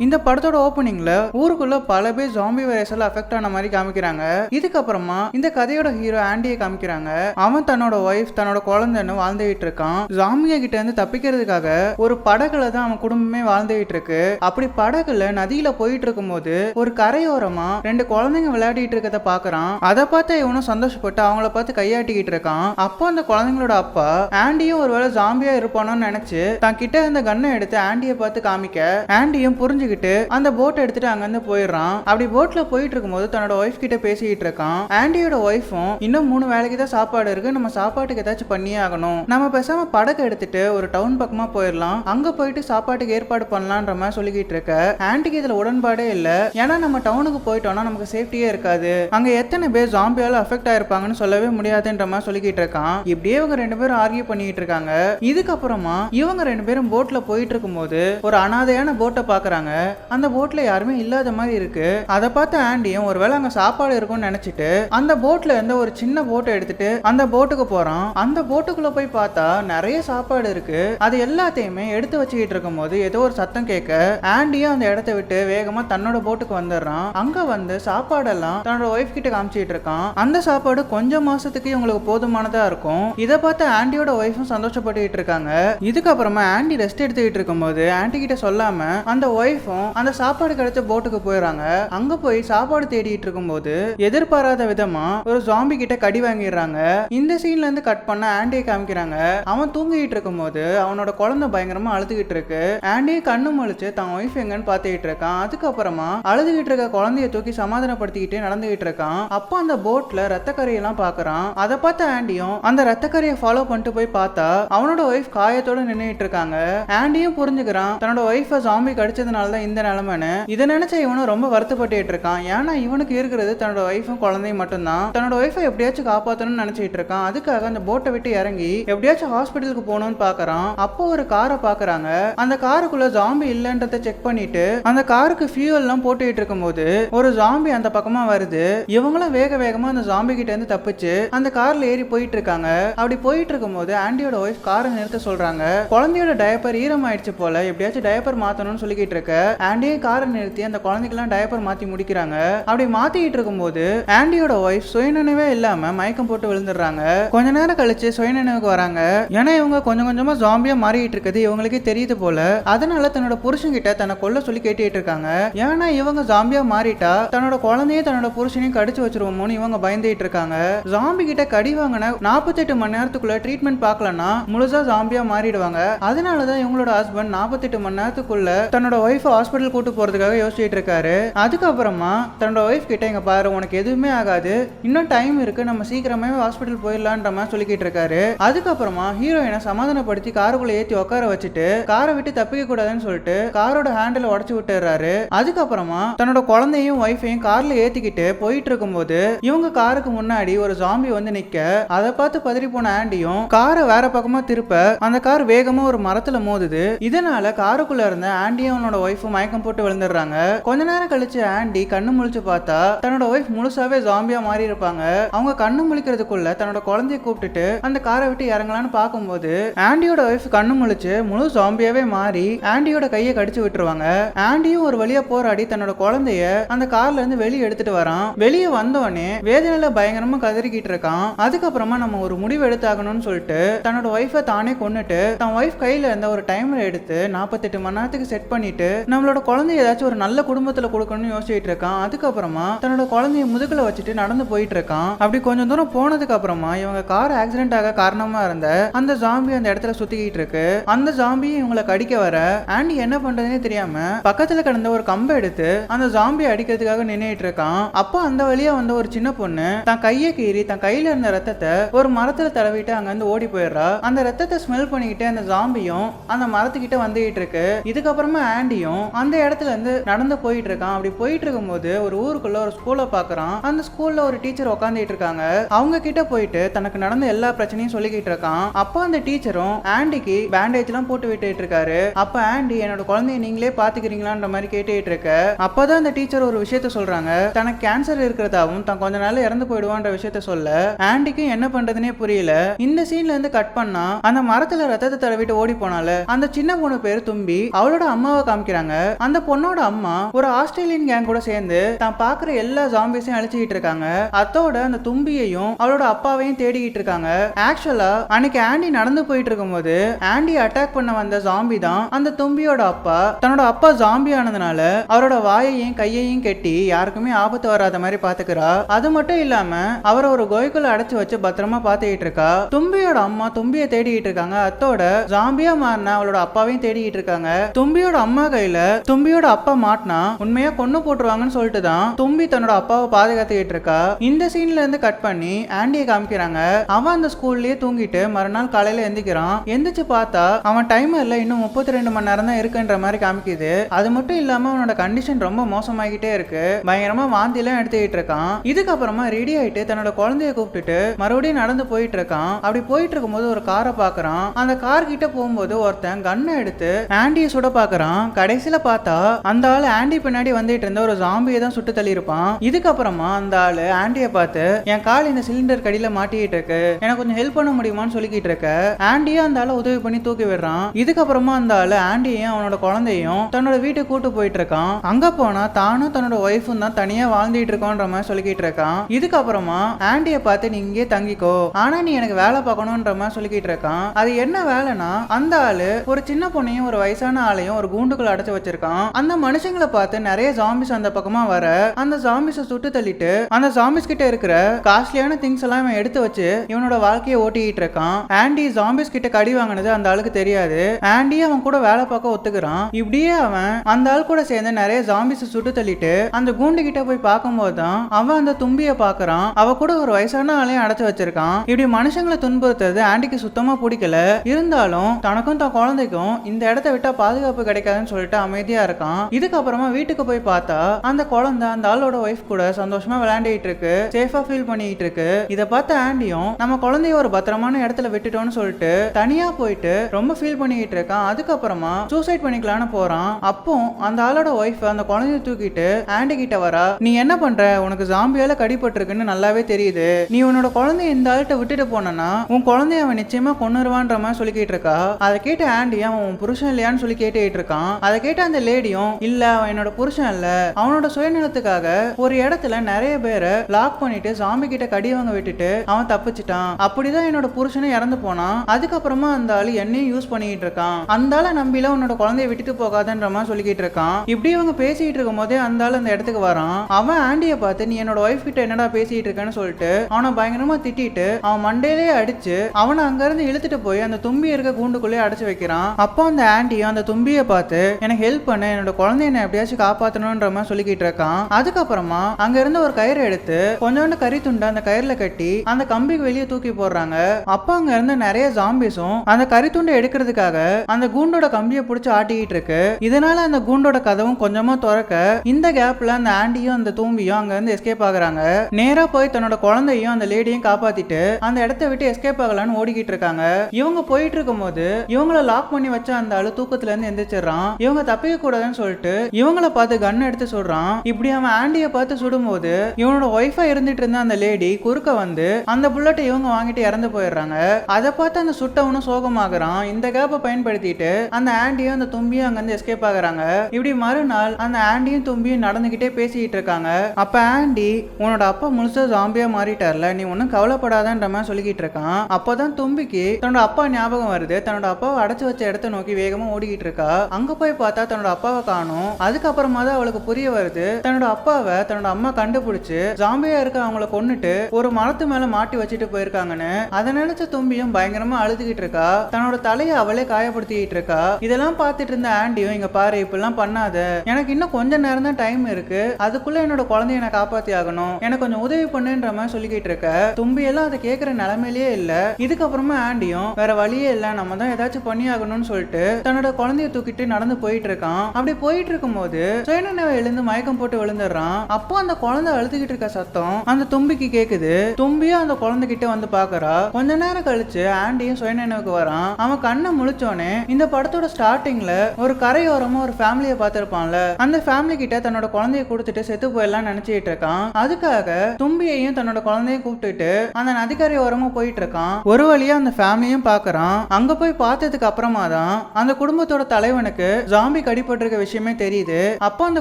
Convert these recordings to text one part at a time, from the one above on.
இந்த படத்தோட ஓப்பனிங்ல ஊருக்குள்ள பல பேர் ஜாம்பி வைரஸால அஃபெக்ட் ஆன மாதிரி காமிக்கிறாங்க. இதுக்கப்புறமா இந்த கதையோட ஹீரோ ஆண்டியை காமிக்கிறாங்க. அவன் தன்னோட ஒய்ஃப் தன்னோட குழந்தைன்னு வாழ்ந்துகிட்டு இருக்கான். ஜாம்பிய கிட்ட இருந்து தப்பிக்கிறதுக்காக ஒரு படகுல தான் அவன் குடும்பமே வாழ்ந்துகிட்டு இருக்கு. அப்படி படகுல நதியில போயிட்டு இருக்கும்போது ஒரு கரையோரமா ரெண்டு குழந்தைங்க விளையாடிட்டு இருக்கத பாக்குறான். அதை பார்த்து இவனும் சந்தோஷப்பட்டு அவங்கள பார்த்து கையாட்டிக்கிட்டு இருக்கான். அப்போ அந்த குழந்தைங்களோட அப்பா ஆண்டியும் ஒருவேளை ஜாம்பியா இருப்பானோன்னு நினைச்சு தான் கிட்ட இருந்த கண்ணை எடுத்து ஆண்டியை பார்த்து காமிக்க ஆண்டியும் புரிஞ்சுக்கிட்டு அந்த போட் எடுத்துட்டு அங்கிருந்து போயிடுறான். அப்படி போட்ல போயிட்டு இருக்கும்போது தன்னோட ஒய்ஃப் கிட்ட பேசிக்கிட்டு இருக்கான். ஆண்டியோட ஒய்ஃபும் இன்னும் மூணு வேலைக்கு தான் சாப்பாடு இருக்கு. நம்ம சாப்பாட்டுக்கு ஏதாச்சும் பண்ணியே ஆகணும். நம்ம பேசாம படகு எடுத்துட்டு ஒரு டவுன் பக்கமா போயிடலாம். அங்க போயிட்டு சாப்பாட்டுக்கு ஏற்பாடு பண்ணலான்ற மாதிரி சொல்லிக்கிட்டு இருக்க. ஆண்டிக்கு இதுல உடன்பாடே இல்ல. ஏன்னா நம்ம டவுனுக்கு போயிட்டோம்னா நமக்கு சேஃப்டியே இருக்காது. அங்க எத்தனை பேர் ஜாம்பியால அஃபெக்ட் ஆயிருப்பாங்கன்னு சொல்லவே முடியாதுன்ற மாதிரி சொல்லிக்கிட்டு இருக்கான். இப்படியே இவங்க ரெண்டு பேரும் ஆர்கியூ பண்ணிட்டு இருக்காங்க. இதுக்கப்புறமா இவங்க ரெண்டு பேரும் போட்ல போயிட்டு இருக்கும்போது ஒரு அனாதையான போட்டை பாக்குறாங்க. அந்த போட்ல யாருமே இல்லாத மாதிரி இருக்கு. அதை பார்த்து ஆண்டியும் ஒருவேளை அங்க சாப்பாடு இருக்கும்னு நினைச்சிட்டு அந்த போட்ல இருந்து ஒரு சின்ன போட்டை எடுத்துட்டு அந்த போட்டுக்கு போறான். அந்த போட்டுக்குள்ள போய் பார்த்தா நிறைய சாப்பாடு இருக்கு. அது எல்லாத்தையுமே எடுத்து வச்சுக்கிட்டு இருக்கும்போது ஏதோ ஒரு சத்தம் கேட்க ஆண்டியும் அந்த இடத்த விட்டு வேகமா தன்னோட போட்டுக்கு வந்துடுறான். அங்க வந்து சாப்பாடெல்லாம் தன்னோட ஒய்ஃப் கிட்ட காமிச்சிட்டு இருக்கான். அந்த சாப்பாடு கொஞ்சம் மாசத்துக்கு இவங்களுக்கு போதுமானதா இருக்கும். இதை பார்த்து ஆண்டியோட ஒய்ஃபும் சந்தோஷப்பட்டுக்கிட்டு இருக்காங்க. இதுக்கப்புறமா ஆண்டி ரெஸ்ட் எடுத்துக்கிட்டு இருக்கும்போது ஆண்டி கிட்ட சொல்லாம அந்த ஒய்ஃப் ஒய்ஃபும் அந்த சாப்பாடு கிடைச்ச போட்டுக்கு போயிடுறாங்க. அங்க போய் சாப்பாடு தேடிட்டு இருக்கும்போது எதிர்பாராத விதமா ஒரு ஜாம்பி கிட்ட கடி வாங்கிடுறாங்க. இந்த சீன்ல இருந்து கட் பண்ண ஆண்டியை காமிக்கிறாங்க. அவன் தூங்கிட்டு இருக்கும்போது அவனோட குழந்தை பயங்கரமா அழுதுகிட்டு இருக்கு. ஆண்டியை கண்ணு முழிச்சு தான் ஒய்ஃப் எங்கன்னு பார்த்துக்கிட்டு இருக்கான். அதுக்கப்புறமா அழுதுகிட்டு இருக்க குழந்தைய தூக்கி சமாதானப்படுத்திக்கிட்டே நடந்துகிட்டு இருக்கான். அப்போ அந்த போட்ல ரத்தக்கரையெல்லாம் பாக்குறான் அதை பார்த்த ஆண்டியும் அந்த ரத்தக்கரையை ஃபாலோ பண்ணிட்டு போய் பார்த்தா அவனோட ஒய்ஃப் காயத்தோட நின்றுட்டு இருக்காங்க. ஆண்டியும் புரிஞ்சுக்கிறான். தன்னோட ஒய்ஃபை ஜாம்பி கடிச்சதுனால தான் இந்த நிலைமைன்னு இதை நினைச்ச இவனும் ரொம்ப வருத்தப்பட்டு இருக்கான். ஏன்னா இவனுக்கு இருக்கிறது தன்னோட ஒய்ஃபும் குழந்தையும் மட்டும்தான். தன்னோட ஒய்ஃபை எப்படியாச்சும் காப்பாற்றணும்னு நினைச்சிட்டு இருக்கான். அதுக்காக அந்த போட்டை விட்டு இறங்கி எப்படியாச்சும் ஹாஸ்பிட்டலுக்கு போகணும்னு பாக்குறான். அப்போ ஒரு காரை பாக்குறாங்க. அந்த காருக்குள்ள ஜாம்பி இல்லைன்றத செக் பண்ணிட்டு அந்த காருக்கு ஃபியூல் எல்லாம் போட்டுக்கிட்டு இருக்கும்போது ஒரு ஜாம்பி அந்த பக்கமா வருது. இவங்களும் வேக வேகமா அந்த ஜாம்பி கிட்ட இருந்து தப்பிச்சு அந்த கார்ல ஏறி போயிட்டு இருக்காங்க. அப்படி போயிட்டு இருக்கும்போது ஆண்டியோட ஒய்ஃப் காரை நிறுத்த சொல்றாங்க. குழந்தையோட டயப்பர் ஈரமாயிடுச்சு போல எப்படியாச்சும் டயப்பர் மாத்தணும்னு சொல்லிக்கிட்டு இருக்க. ஆண்டியே காரை நிறுத்தி அந்த குழந்தைக்கெல்லாம் டயப்பர் மாத்தி முடிக்கிறாங்க. அப்படி மாத்திக்கிட்டு இருக்கும்போது ஆண்டியோட ஒய்ஃப் சுயநினைவே இல்லாம மயக்கம் போட்டு விழுந்துடுறாங்க. கொஞ்ச நேரம் கழிச்சு சுயநினைவுக்கு வராங்க. ஏன்னா இவங்க கொஞ்சம் கொஞ்சமா ஜாம்பியா மாறிட்டு இருக்குது. இவங்களுக்கே தெரியுது போல. அதனால தன்னோட புருஷன்கிட்ட தன்னை கொல்ல சொல்லி கேட்டுட்டு இருக்காங்க. ஏன்னா இவங்க ஜாம்பியா மாறிட்டா தன்னோட குழந்தையும் தன்னோட புருஷனையும் கடிச்சு வச்சிருவோமோன்னு இவங்க பயந்துட்டு இருக்காங்க. ஜாம்பி கிட்ட கடி வாங்கின நாற்பத்தெட்டு மணி நேரத்துக்குள்ள ட்ரீட்மெண்ட் பார்க்கலன்னா முழுசா ஜாம்பியா மாறிடுவாங்க. அதனால தான் இவங்களோட ஹஸ்பண்ட் நாற்பத்தெட்டு மணி நேரத்துக்குள்ள தன்னோட ஒய்ஃப் ஹாஸ்பிட்டல் கூட்டு போறதுக்காக யோசிச்சுட்டு இருக்காரு. அதுக்கப்புறமா தன்னோட ஒய்ஃப் கிட்ட எங்க பாரு உனக்கு எதுவுமே ஆகாது. இன்னும் டைம் இருக்கு. நம்ம சீக்கிரமே ஹாஸ்பிட்டல் போயிடலான்ற மாதிரி சொல்லிக்கிட்டு இருக்காரு. அதுக்கப்புறமா ஹீரோயினை சமாதானப்படுத்தி காருக்குள்ள ஏத்தி உட்கார வச்சுட்டு காரை விட்டு தப்பிக்க கூடாதுன்னு சொல்லிட்டு காரோட ஹேண்டில் உடச்சு விட்டுறாரு அதுக்கப்புறமா தன்னோட குழந்தையும் ஒய்ஃபையும் கார்ல ஏத்திக்கிட்டு போயிட்டு இருக்கும்போது இவங்க காருக்கு முன்னாடி ஒரு ஜாம்பி வந்து நிக்க அதை பார்த்து பதறி போன ஆண்டியும் காரை வேற பக்கமா திருப்ப அந்த கார் வேகமா ஒரு மரத்துல மோதுது. இதனால காருக்குள்ள இருந்த ஆண்டியும் அவனோட ஒய்ஃபும் மயக்கம் போட்டு விழுந்துடுறாங்க. கொஞ்ச நேரம் கழிச்சு ஆண்டி கண்ணு முழிச்சு பார்த்தா தன்னோட ஒய்ஃப் முழுசாவே ஜாம்பியா மாறி இருப்பாங்க. அவங்க கண்ணு முழிக்கிறதுக்குள்ள தன்னோட குழந்தைய கூப்பிட்டுட்டு அந்த காரை விட்டு இறங்கலான்னு பார்க்கும்போது ஆண்டியோட ஒய்ஃப் கண்ணு முழிச்சு முழு ஜாம்பியாவே மாறி ஆண்டியோட கையை கடிச்சு விட்டுருவாங்க. ஆண்டியும் ஒரு வழியா போராடி தன்னோட குழந்தைய அந்த கார்ல இருந்து வெளியே எடுத்துட்டு வரான். வெளியே வந்தோடனே வேதனையில பயங்கரமா கதறிக்கிட்டு இருக்கான். அதுக்கப்புறமா நம்ம ஒரு முடிவு எடுத்தாகணும்னு சொல்லிட்டு தன்னோட ஒய்ஃபை தானே கொன்னுட்டு தன் ஒய்ஃப் கையில இருந்த ஒரு டைமர் எடுத்து நாற்பத்தெட்டு மணி நேரத்துக்கு செட் பண்ணிட்டு நம்மளோட குழந்தைய ஏதாச்சும் ஒரு நல்ல குடும்பத்துல கொடுக்கணும்னு யோசிச்சுட்டு இருக்கான். அதுக்கப்புறமா தன்னோட குழந்தைய முதுகுல வச்சுட்டு நடந்து போயிட்டு இருக்கான். அப்படி கொஞ்சம் தூரம் போனதுக்கு அப்புறமா இவங்க கார் ஆக்சிடென்ட் ஆக காரணமா இருந்த அந்த ஜாம்பி அந்த இடத்துல சுத்திக்கிட்டு இருக்கு. அந்த ஜாம்பியும் இவங்களை கடிக்க வர ஆண்டி என்ன பண்றதுனே தெரியாம பக்கத்துல கிடந்த ஒரு கம்பை எடுத்து அந்த ஜாம்பியை அடிக்கிறதுக்காக நின்னுட்டு இருக்கான். அப்போ அந்த வழியா வந்த ஒரு சின்ன பொண்ணு தன் கையை கீறி தன் கையில இருந்த ரத்தத்தை ஒரு மரத்துல தடவிட்டு அங்க இருந்து ஓடி போயிடுறா. அந்த ரத்தத்தை ஸ்மெல் பண்ணிக்கிட்டு அந்த ஜாம்பியும் அந்த மரத்துக்கிட்ட வந்துகிட்டு இருக்கு. இதுக்கப்புறமா ஆண்டியும் அந்த இடத்துல இருந்து நடந்து போயிட்டு இருக்கான் அப்படி போயிட்டு இருக்கும்போது ஒரு ஊருக்குள்ள ஒரு ஸ்கூலை பாக்குறான். அந்த ஸ்கூல்ல ஒரு டீச்சர் உட்காந்துட்டு இருக்காங்க அவங்க கிட்ட போயிட்டு தனக்கு நடந்த எல்லா பிரச்சனையும் சொல்லிக்கிட்டு இருக்கான். அப்போ அந்த டீச்சரும் ஆண்டிக்கு பேண்டேஜ் எல்லாம் போட்டு விட்டுட்டு இருக்காரு அப்ப ஆண்டி என்னோட குழந்தைய நீங்களே பாத்துக்கிறீங்களான்ற மாதிரி கேட்டுட்டு இருக்க அப்பதான் அந்த டீச்சர் ஒரு விஷயத்த சொல்றாங்க. தனக்கு கேன்சர் இருக்கிறதாவும் தான் கொஞ்ச நாள் இறந்து போயிடுவான்ற விஷயத்த சொல்ல. ஆண்டிக்கும் என்ன பண்றதுனே புரியல. இந்த சீன்ல இருந்து கட் பண்ணா அந்த மரத்துல ரத்தத்தை தடவிட்டு ஓடி போனால அந்த சின்ன பொண்ணு பேர் தும்பி அவளோட அம்மாவை காமிக்கிறாங்க. காமிக்கிறாங்க அந்த பொண்ணோட அம்மா ஒரு ஆஸ்திரேலியன் கேங் கூட சேர்ந்து தான் பாக்குற எல்லா ஜாம்பிஸையும் அழிச்சுக்கிட்டு இருக்காங்க. அத்தோட அந்த தும்பியையும் அவளோட அப்பாவையும் தேடிக்கிட்டு இருக்காங்க. ஆக்சுவலா அன்னைக்கு ஆண்டி நடந்து போயிட்டு இருக்கும்போது ஆண்டி அட்டாக் பண்ண வந்த ஜாம்பி தான் அந்த தும்பியோட அப்பா. தன்னோட அப்பா ஜாம்பி ஆனதுனால அவரோட வாயையும் கையையும் கெட்டி யாருக்குமே ஆபத்து வராத மாதிரி பாத்துக்கிறா. அது மட்டும் இல்லாம அவரை ஒரு கோய்க்குள்ள அடைச்சு வச்சு பத்திரமா பாத்துக்கிட்டு இருக்கா. தும்பியோட அம்மா தும்பியை தேடிக்கிட்டு இருக்காங்க. அத்தோட ஜாம்பியா மாறின அவளோட அப்பாவையும் தேடிக்கிட்டு இருக்காங்க. தும்பியோட அம்மா கையில தும்பியோட அப்பா மாட்டினா உண்மையா கொன்னு போட்டுருவாங்கன்னு சொல்லிட்டு தான் தும்பி தன்னோட அப்பாவை பாதுகாத்துக்கிட்டு இருக்கா. இந்த சீன்ல இருந்து கட் பண்ணி ஆண்டியை காமிக்கிறாங்க. அவன் அந்த ஸ்கூல்லயே தூங்கிட்டு மறுநாள் காலையில எந்திக்கிறான். எந்திரிச்சு பார்த்தா அவன் டைமர்ல இன்னும் முப்பத்தி ரெண்டு மணி நேரம் தான் இருக்குன்ற மாதிரி காமிக்குது. அது மட்டும் இல்லாம அவனோட கண்டிஷன் ரொம்ப மோசமாகிட்டே இருக்கு. பயங்கரமா வாந்தி எல்லாம் எடுத்துக்கிட்டு இருக்கான். இதுக்கப்புறமா ரெடி ஆயிட்டு தன்னோட குழந்தைய கூப்பிட்டுட்டு மறுபடியும் நடந்து போயிட்டு இருக்கான். அப்படி போயிட்டு இருக்கும்போது ஒரு காரை பாக்குறான் அந்த கார் கிட்ட போகும்போது ஒருத்தன் கன்னை எடுத்து ஆண்டியை சுட பாக்குறான் கடைசியில பார்த்தா அந்த ஆள் ஆண்டி பின்னாடி வந்துட்டு இருந்த ஒரு ஜாம்பியை தான் சுட்டு தள்ளி இருப்பான் இதுக்கப்புறமா அந்த ஆளு ஆண்டியை பார்த்து என் கால் இந்த சிலிண்டர் கடியில மாட்டிக்கிட்டு இருக்கு. எனக்கு கொஞ்சம் ஹெல்ப் பண்ண முடியுமான்னு சொல்லிக்கிட்டு இருக்க. ஆண்டியும் அந்த ஆளை உதவி பண்ணி தூக்கி விடுறான். இதுக்கப்புறமா அந்த ஆளு ஆண்டியையும் அவனோட குழந்தையும் தன்னோட வீட்டுக்கு கூட்டு போயிட்டு இருக்கான். அங்க போனா தானும் தன்னோட ஒய்ஃபும் தான் தனியா வாழ்ந்துட்டு இருக்கோன்ற மாதிரி சொல்லிக்கிட்டு இருக்கான். இதுக்கப்புறமா ஆண்டியை பார்த்து நீ இங்கே தங்கிக்கோ. ஆனா நீ எனக்கு வேலை பார்க்கணுன்ற மாதிரி சொல்லிக்கிட்டு இருக்கான். அது என்ன வேலைனா அந்த ஆளு ஒரு சின்ன பொண்ணையும் ஒரு வயசான ஆளையும் ஒரு கூண்டுக்குள்ள அடைச்சு வச்சிருக்கான். அந்த மனுஷங்களை பார்த்து நிறைய ஜாம்பிஸ் அந்த பக்கமா வர அந்த ஜாம்பிஸை சுட்டு தள்ளிட்டு அந்த ஜாம்பிஸ் கிட்ட இருக்கிற காஸ்ட்லியான திங்ஸ் எல்லாம் இவன் எடுத்து வச்சு இவனோட வாழ்க்கையை ஓட்டிக்கிட்டு இருக்கான். ஆண்டி ஜாம்பிஸ் கிட்ட கடி வாங்கினது அந்த ஆளுக்கு தெரியாது. ஆண்டி அவன் கூட வேலை பார்க்க ஒத்துக்கிறான். இப்படியே அவன் அந்த ஆள் கூட சேர்ந்து நிறைய ஜாம்பிஸ் சுட்டு தள்ளிட்டு அந்த கூண்டு கிட்ட போய் பார்க்கும்போது தான் அவன் அந்த தும்பிய பாக்குறான் அவ கூட ஒரு வயசான ஆளையும் அடைச்சு வச்சிருக்கான். இப்படி மனுஷங்களை துன்புறுத்துறது ஆண்டிக்கு சுத்தமா பிடிக்கல. இருந்தாலும் தனக்கும் தன் குழந்தைக்கும் இந்த இடத்த விட்டா பாதுகாப்பு கிடைக்காதுன்னு சொல்லிட்டு அமைதியா இருக்கான். இதுக்கப்புறமா வீட்டுக்கு போய் பார்த்தா அந்த குழந்தை அந்த ஆளோட ஒய்ஃப் கூட சந்தோஷமா விளையாண்டுட்டு இருக்கு. சேஃபா ஃபீல் பண்ணிட்டு இருக்கு. இதை பார்த்த ஆண்டியும் நம்ம குழந்தைய ஒரு பத்திரமான இடத்துல விட்டுட்டோம்னு சொல்லிட்டு தனியா போயிட்டு ரொம்ப ஃபீல் பண்ணிட்டு இருக்கான். அதுக்கப்புறமா சூசைட் பண்ணிக்கலாம்னு போறான். அப்போ அந்த ஆளோட ஒய்ஃப் அந்த குழந்தைய தூக்கிட்டு ஆண்டி கிட்ட வரா நீ என்ன பண்ற? உனக்கு ஜாம்பியால கடிபட்டிருக்குன்னு நல்லாவே தெரியுது. நீ உன்னோட குழந்தைய இந்த ஆள்கிட்ட விட்டுட்டு போனா உன் குழந்தைய அவன் நிச்சயமா கொண்டுருவான்ற மாதிரி சொல்லிக்கிட்டு இருக்கா? அதை கேட்டு ஆண்டி அவன் உன் புருஷன் இல்லையான்னு சொல்லி கேட்டுக்கிட்டு இருக்கான். அதை கேட்டு அந்த லேடியும் இல்ல அவன் என்னோட புருஷன் இல்ல. அவனோட சுயநலத்துக்காக ஒரு இடத்துல நிறைய பேரை லாக் பண்ணிட்டு சாமி கிட்ட கடி வாங்க விட்டுட்டு அவன் தப்பிச்சிட்டான். அப்படிதான் என்னோட புருஷனும் இறந்து போனான். அதுக்கப்புறமா அந்த ஆளு என்னையும் யூஸ் பண்ணிட்டு இருக்கான். அந்த ஆளை நம்பில உன்னோட குழந்தைய விட்டுட்டு போகாதன்ற மாதிரி சொல்லிக்கிட்டு இருக்கான். இப்படி இவங்க பேசிட்டு இருக்கும் போதே அந்த ஆள் அந்த இடத்துக்கு வரான். அவன் ஆண்டிய பார்த்து நீ என்னோட ஒய்ஃப் கிட்ட என்னடா பேசிட்டு இருக்கேன்னு சொல்லிட்டு அவனை பயங்கரமா திட்டிட்டு அவன் மண்டையிலே அடிச்சு அவனை அங்க இருந்து இழுத்துட்டு போய் அந்த தும்பி இருக்க கூண்டுக்குள்ளே அடைச்சு வைக்கிறான். அப்போ அந்த ஆண்டியும் அந்த தும்பியை பார்த்து எனக்கு ஹெல்ப் பண்ண என்னோட குழந்தைய என்ன எப்படியாச்சும் காப்பாத்தணும்ன்ற மாதிரி சொல்லிக்கிட்டு இருக்கான். அதுக்கப்புறமா அங்க இருந்து ஒரு கயிறு எடுத்து கொஞ்சோண்டு கறி துண்டை அந்த கயிறுல கட்டி அந்த கம்பிக்கு வெளியே தூக்கி போடுறாங்க. அப்போ அங்க இருந்த நிறைய ஜாம்பிஸும் அந்த கறி துண்டை எடுக்கிறதுக்காக அந்த கூண்டோட கம்பியை பிடிச்சி ஆட்டிக்கிட்டு இருக்கு. இதனால அந்த கூண்டோட கதவும் கொஞ்சமா திறக்க இந்த கேப்ல அந்த ஆண்டியும் அந்த தூம்பியும் அங்க இருந்து எஸ்கேப் ஆகுறாங்க. நேரா போய் தன்னோட குழந்தையும் அந்த லேடியும் காப்பாத்திட்டு அந்த இடத்த விட்டு எஸ்கேப் ஆகலான்னு ஓடிக்கிட்டு இருக்காங்க. இவங்க போயிட்டு இருக்கும்போது இவங்கள லாக் பண்ணி வச்ச அந்த அழு தூக்கத்துல இருந்து எந்திரிச்சிடுறான். இவங்க தப்பிக்க கூடாதுன்னு சொல்லிட்டு இவங்கள பார்த்து கன் எடுத்து சொல்றான் இப்படி அவன் ஆண்டிய பார்த்து சுடும்போது இவனோட ஒய்ஃபா இருந்துட்டு இருந்த அந்த லேடி குறுக்க வந்து அந்த புல்லட்டை இவங்க வாங்கிட்டு இறந்து போயிடுறாங்க. அதை பார்த்து அந்த சுட்டவனும் சோகமாகறான். இந்த கேப்பை பயன்படுத்திட்டு அந்த ஆண்டியும் அந்த தும்பியும் அங்கிருந்து எஸ்கேப் ஆகுறாங்க. இப்படி மறுநாள் அந்த ஆண்டியும் தும்பியும் நடந்துகிட்டே பேசிக்கிட்டு இருக்காங்க. அப்ப ஆண்டி உன்னோட அப்பா முழுசா ஜாம்பியா மாறிட்டார்ல நீ ஒன்றும் கவலைப்படாதன்ற மாதிரி சொல்லிக்கிட்டு இருக்கான். அப்போதான் தும்பிக்கு தன்னோட அப்பா ஞாபகம் வருது. தன்னோட அப்பாவை அடைச்சு வச்ச இடத்த நோக்கி வேகமா ஓடிக்கிட்டு இருக்கா. அங்க போய் பார்த்தா பார்த்தா தன்னோட அப்பாவை காணும். அதுக்கப்புறமா தான் அவளுக்கு புரிய வருது. தன்னோட அப்பாவை தன்னோட அம்மா கண்டுபிடிச்சு ஜாம்பியா இருக்க அவங்கள கொன்னுட்டு ஒரு மரத்து மேல மாட்டி வச்சுட்டு போயிருக்காங்கன்னு அதை நினைச்ச தும்பியும் பயங்கரமா அழுதுகிட்டு இருக்கா. தன்னோட தலையை அவளே காயப்படுத்திக்கிட்டு இருக்கா. இதெல்லாம் பார்த்துட்டு இருந்த ஆண்டியும் இங்க பாரு இப்படிலாம் பண்ணாத. எனக்கு இன்னும் கொஞ்ச நேரம் தான் டைம் இருக்கு. அதுக்குள்ள என்னோட குழந்தைய நான் காப்பாத்தி ஆகணும். எனக்கு கொஞ்சம் உதவி பண்ணுன்ற மாதிரி சொல்லிக்கிட்டு இருக்க. தும்பி எல்லாம் அதை கேட்கிற நிலைமையிலேயே இல்ல. இதுக்கப்புறமா ஆண்டியும் வேற வழியே இல்ல. நம்ம தான் ஏதாச்சும் பண்ணி ஆகணும்னு சொல்லிட்டு தன்னோட குழந்தைய தூக்கிட்டு நடந்து போயிட்டு இருக்கான் அப்படி போயிட்டு இருக்கும்போது சுயநினைவை எழுந்து மயக்கம் போட்டு விழுந்துடுறான். அப்போ அந்த குழந்தை அழுதுகிட்டு இருக்க சத்தம் அந்த தும்பிக்கு கேக்குது. தும்பியும் அந்த குழந்தை கிட்ட வந்து பாக்குறா. கொஞ்ச நேரம் கழிச்சு ஆண்டியும் சுயநினைவுக்கு வரான். அவன் கண்ணை முழிச்சோனே இந்த படத்தோட ஸ்டார்டிங்ல ஒரு கரையோரமா ஒரு ஃபேமிலியை பார்த்திருப்பான்ல. அந்த ஃபேமிலி கிட்ட தன்னோட குழந்தைய கொடுத்துட்டு செத்து போயிடலாம் நினைச்சிட்டு இருக்கான். அதுக்காக தும்பியையும் தன்னோட குழந்தையும் கூப்பிட்டுட்டு அந்த நதிக்கரை ஓரமா போயிட்டு இருக்கான் ஒரு வழியா அந்த ஃபேமிலியும் பாக்குறான். அங்க போய் பார்த்ததுக்கு அப்புறமா தான் அந்த குடும்பத்தோட தலைவனுக்கு ஜாம் ஜாம்பி கடிப்பட்டிருக்க விஷயமே தெரியுது. அப்போ அந்த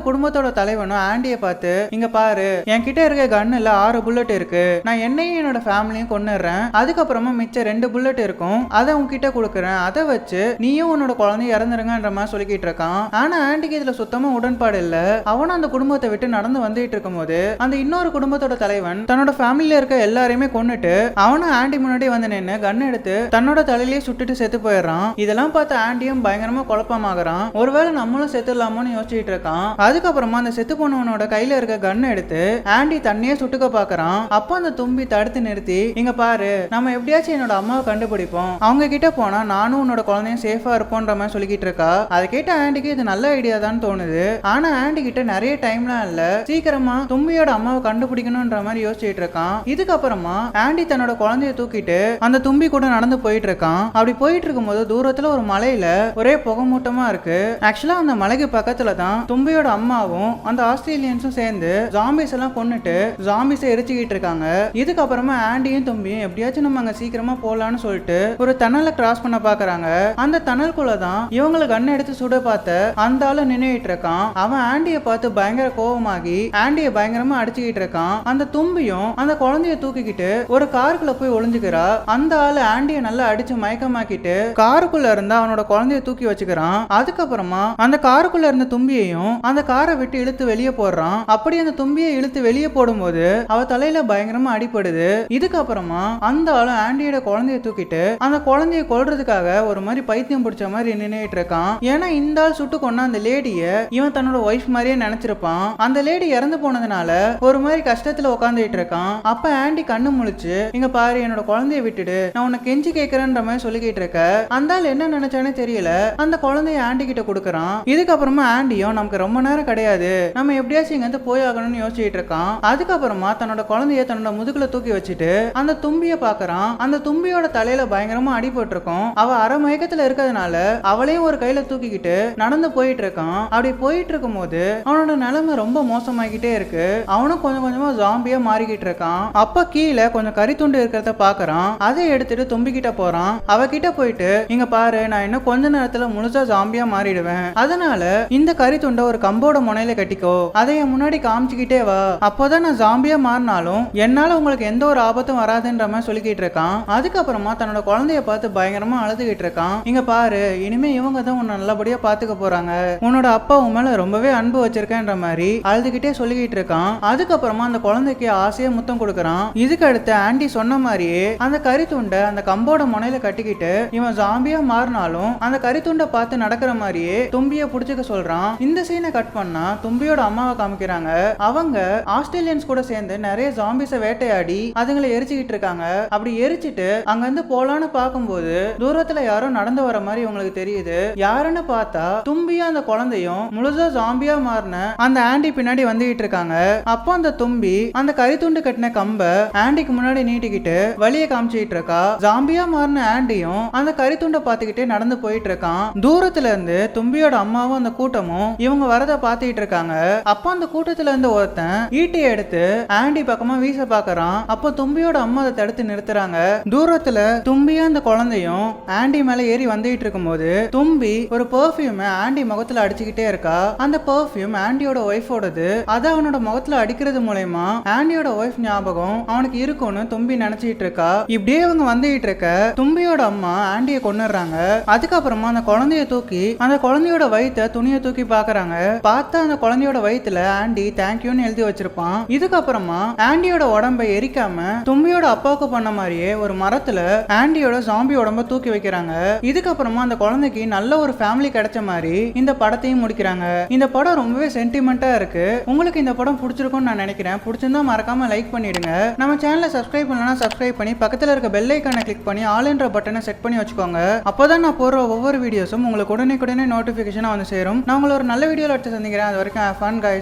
குடும்பத்தோட தலைவனும் ஆண்டியை பார்த்து இங்க பாரு என்கிட்ட இருக்க கன்னுல ஆறு புல்லட் இருக்கு. நான் என்னையும் என்னோட ஃபேமிலியும் கொண்டுடுறேன் அதுக்கப்புறமா மிச்சம் ரெண்டு புல்லட் இருக்கும். அதை உன்கிட்ட கொடுக்குறேன். அதை வச்சு நீயும் உன்னோட குழந்தை இறந்துருங்கன்ற மாதிரி சொல்லிக்கிட்டு இருக்கான். ஆனா ஆண்டிக்கு இதுல சுத்தமா உடன்பாடு இல்ல. அவனும் அந்த குடும்பத்தை விட்டு நடந்து வந்துட்டு இருக்கும்போது அந்த இன்னொரு குடும்பத்தோட தலைவன் தன்னோட ஃபேமிலியில இருக்க எல்லாரையுமே கொன்னுட்டு அவனும் ஆண்டி முன்னாடி வந்து நின்று கன் எடுத்து தன்னோட தலையிலேயே சுட்டுட்டு செத்து போயிடுறான். இதெல்லாம் பார்த்து ஆண்டியும் பயங்கரமா குழப்பமாகறான். ஒருவேளை நம்மளும் செத்துடலாமோன்னு யோசிச்சுட்டு இருக்கான் அதுக்கப்புறமா அந்த செத்து போனவனோட கையில இருக்க கன் எடுத்து ஆண்டி தண்ணியே சுட்டுக்க பாக்குறான். அப்போ அந்த தும்பி தடுத்து நிறுத்தி இங்க பாரு நம்ம எப்படியாச்சும் என்னோட அம்மாவை கண்டுபிடிப்போம். அவங்க கிட்ட போனா நானும் உன்னோட குழந்தையும் சேஃபா இருப்போன்ற மாதிரி சொல்லிக்கிட்டு இருக்கா? அதை கேட்ட ஆண்டிக்கு இது நல்ல ஐடியா தான் தோணுது. ஆனா ஆண்டி கிட்ட நிறைய டைம்லாம் இல்ல. சீக்கிரமா தும்பியோட அம்மாவை கண்டுபிடிக்கணும்ன்ற மாதிரி யோசிச்சுட்டு இருக்கான். இதுக்கப்புறமா ஆண்டி தன்னோட குழந்தைய தூக்கிட்டு அந்த தும்பி கூட நடந்து போயிட்டு இருக்கான். அப்படி போயிட்டு இருக்கும்போது தூரத்துல ஒரு மலையில ஒரே புகமூட்டமா இருக்கு. ஆக்சுவலா அந்த மலைக்கு பக்கத்துல தான் தும்பியோட அம்மாவும் அந்த ஆஸ்திரேலியன்ஸும் சேர்ந்து ஜாம்பிஸ் எல்லாம் கொன்னுட்டு ஜாம்பிஸை எரிச்சுக்கிட்டு இருக்காங்க. இதுக்கப்புறமா ஆண்டியும் தும்பியும் எப்படியாச்சும் நம்ம அங்க சீக்கிரமா போலான்னு சொல்லிட்டு ஒரு தணலை கிராஸ் பண்ண பாக்குறாங்க. அந்த தணல்குள்ள தான் இவங்களை கண்ணை எடுத்து சுட பார்த்த அந்த ஆளு நின்னுட்டு இருக்கான். அவன் ஆண்டிய பார்த்து பயங்கர கோவமாகி ஆண்டிய பயங்கரமா அடிச்சுக்கிட்டு இருக்கான். அந்த தும்பியும் அந்த குழந்தைய தூக்கிக்கிட்டு ஒரு காருக்குள்ள போய் ஒளிஞ்சுக்கிறா. அந்த ஆளு ஆண்டிய நல்லா அடிச்சு மயக்கமாக்கிட்டு காருக்குள்ள இருந்தா அவனோட குழந்தைய தூக்கி வச்சுக்கிறான். அதுக்கப்புறமா அந்த காருக்குள்ள இருந்த தும்பியையும் அந்த காரை விட்டு இழுத்து வெளியே போடுறான். அப்படி அந்த தும்பியை இழுத்து வெளியே போடும்போது அவ தலையில பயங்கரமா அடிபடுது. இதுக்கப்புறமா அந்த ஆளும் ஆண்டியோட குழந்தைய தூக்கிட்டு அந்த குழந்தைய கொல்றதுக்காக ஒரு மாதிரி பைத்தியம் பிடிச்ச மாதிரி நின்னுட்டு இருக்கான். ஏன்னா இந்த ஆள் சுட்டு கொண்ட அந்த லேடிய இவன் தன்னோட ஒய்ஃப் மாதிரியே நினைச்சிருப்பான். அந்த லேடி இறந்து போனதுனால ஒரு மாதிரி கஷ்டத்துல உட்காந்துட்டு இருக்கான். அப்ப ஆண்டி கண்ணு முழிச்சு இங்க பாரு என்னோட குழந்தைய விட்டுடு. நான் உன்னை கெஞ்சி கேட்கறேன்ற மாதிரி சொல்லிக்கிட்டு இருக்க. அந்த ஆள் என்ன நினைச்சானே தெரியல. அந்த குழந்தைய ஆண்டி கிட்ட இருக்கிறான் இதுக்கப்புறமா ஆண்டியும் நமக்கு ரொம்ப நேரம் கிடையாது. நம்ம எப்படியாச்சும் இங்க இருந்து போய் ஆகணும்னு யோசிச்சுட்டு இருக்கான். அதுக்கப்புறமா தன்னோட குழந்தைய தன்னோட முதுகுல தூக்கி வச்சுட்டு அந்த தும்பிய பாக்குறான் அந்த தும்பியோட தலையில பயங்கரமா அடிபட்டிருக்கும் அவ அரை மயக்கத்துல இருக்கிறதுனால அவளையும் ஒரு கையில தூக்கிக்கிட்டு நடந்து போயிட்டு இருக்கான். அப்படி போயிட்டு இருக்கும்போது அவனோட நிலைமை ரொம்ப மோசமாகிட்டே இருக்கு. அவனும் கொஞ்சம் கொஞ்சமா ஜாம்பியா மாறிக்கிட்டு இருக்கான். அப்ப கீழே கொஞ்சம் கறித்துண்டு இருக்கிறத பாக்குறான் அதை எடுத்துட்டு தும்பிக்கிட்ட போறான். அவகிட்ட போயிட்டு இங்க பாரு நான் இன்னும் கொஞ்ச நேரத்துல முழுசா ஜாம்பியா மாறிடுவேன். அதனால இந்த கறித்துண்டை ஒரு கம்போட முனையில கட்டிக்கோ. அதை என் முன்னாடி காமிச்சுக்கிட்டே வா. அப்போதான் நான் ஜாம்பியா மாறினாலும் என்னால உங்களுக்கு எந்த ஒரு ஆபத்தும் வராதுன்ற மாதிரி சொல்லிக்கிட்டு இருக்கான். அதுக்கப்புறமா தன்னோட குழந்தைய பார்த்து பயங்கரமா அழுதுகிட்டு இருக்கான். இங்க பாரு இனிமே இவங்க தான் உன்னை நல்லபடியா பாத்துக்க போறாங்க. உன்னோட அப்பா உன் மேல ரொம்பவே அன்பு வச்சிருக்கேன்ற மாதிரி அழுதுகிட்டே சொல்லிக்கிட்டு இருக்கான். அதுக்கப்புறமா அந்த குழந்தைக்கு ஆசையா முத்தம் கொடுக்கறான். இதுக்கு அடுத்து ஆண்டி சொன்ன மாதிரியே அந்த கறித்துண்டை அந்த கம்போட முனையில கட்டிக்கிட்டு இவன் ஜாம்பியா மாறினாலும் அந்த கறித்துண்டை பார்த்து நடக்கிற மாதிரியே தும்பிய புடிச்சுக்க சொல்றான். இந்த சீனை கட் பண்ணா தும்பியோட அம்மாவை காமிக்கிறாங்க. அவங்க ஆஸ்திரேலியன்ஸ் கூட சேர்ந்து நிறைய ஜாம்பிஸ வேட்டையாடி அதுங்களை எரிச்சுக்கிட்டு இருக்காங்க. அப்படி எரிச்சிட்டு அங்க இருந்து போலான்னு பார்க்கும்போது தூரத்துல யாரோ நடந்து வர மாதிரி உங்களுக்கு தெரியுது. யாருன்னு பார்த்தா தும்பியும் அந்த குழந்தையும் முழுசா ஜாம்பியா மாறின அந்த ஆண்டி பின்னாடி வந்துகிட்டு இருக்காங்க. அப்போ அந்த தும்பி அந்த கரித்துண்டு கட்டின கம்ப ஆண்டிக்கு முன்னாடி நீட்டிக்கிட்டு வழிய காமிச்சுக்கிட்டு இருக்கா. ஜாம்பியா மாறின ஆண்டியும் அந்த கரித்துண்டை பார்த்துக்கிட்டே நடந்து போயிட்டு இருக்கான். தூரத்துல இருந்து தும்பி தும்பியோட அம்மாவும் அந்த கூட்டமும் இவங்க வரத பார்த்துக்கிட்டு இருக்காங்க. அப்போ அந்த கூட்டத்துல இருந்து ஒருத்தன் ஈட்டியை எடுத்து ஆண்டி பக்கமா வீச பாக்குறான். அப்போ தும்பியோட அம்மா அதை தடுத்து நிறுத்துறாங்க. தூரத்துல தும்பிய அந்த குழந்தையும் ஆண்டி மேல ஏறி வந்துகிட்டு இருக்கும்போது தும்பி ஒரு பெர்ஃப்யூம் ஆண்டி முகத்துல அடிச்சுக்கிட்டே இருக்கா. அந்த பெர்ஃப்யூம் ஆண்டியோட ஒய்ஃபோடது அதை அவனோட முகத்துல அடிக்கிறது மூலயமா ஆண்டியோட ஒய்ஃப் ஞாபகம் அவனுக்கு இருக்கும்னு தும்பி நினைச்சிட்டு இருக்கா. இப்படியே இவங்க வந்துகிட்டு இருக்க தும்பியோட அம்மா ஆண்டிய கொன்னுடுறாங்க. அதுக்கப்புறமா அந்த குழந்தைய தூக்கி அந்த குழந்தையோட வயிற்ற துணியை தூக்கி பாக்குறாங்க பார்த்தா அந்த குழந்தையோட வயித்துல ஆண்டி தேங்க்யூன்னு எழுதி வச்சிருப்பான். இதுக்கப்புறமா ஆண்டியோட உடம்பை எரிக்காம தும்பியோட அப்பாவுக்கு பண்ண மாதிரியே ஒரு மரத்துல ஆண்டியோட ஜாம்பி உடம்ப தூக்கி வைக்கிறாங்க. இதுக்கப்புறமா அந்த குழந்தைக்கு நல்ல ஒரு ஃபேமிலி கிடைச்ச மாதிரி இந்த படத்தையும் முடிக்கிறாங்க. இந்த படம் ரொம்பவே சென்டிமெண்டா இருக்கு. உங்களுக்கு இந்த படம் பிடிச்சிருக்கும்னு நான் நினைக்கிறேன். பிடிச்சிருந்தா மறக்காம லைக் பண்ணிடுங்க. நம்ம சேனலை சப்ஸ்கிரைப் பண்ணலாம் சப்ஸ்கிரைப் பண்ணி பக்கத்துல இருக்க பெல் ஐக்கானை கிளிக் பண்ணி ஆல் என்ற பட்டனை செட் பண்ணி வச்சுக்கோங்க. அப்போதான் நான் போடுற ஒவ்வொரு வீடியோஸும் உங்களுக்கு உடனே உடனே நோட்டிஃபிகேஷனாக வந்து சேரும். நான் உங்களை ஒரு நல்ல வீடியோவில் எடுத்து சந்திக்கிறேன். அது வரைக்கும் ஃபன் guys.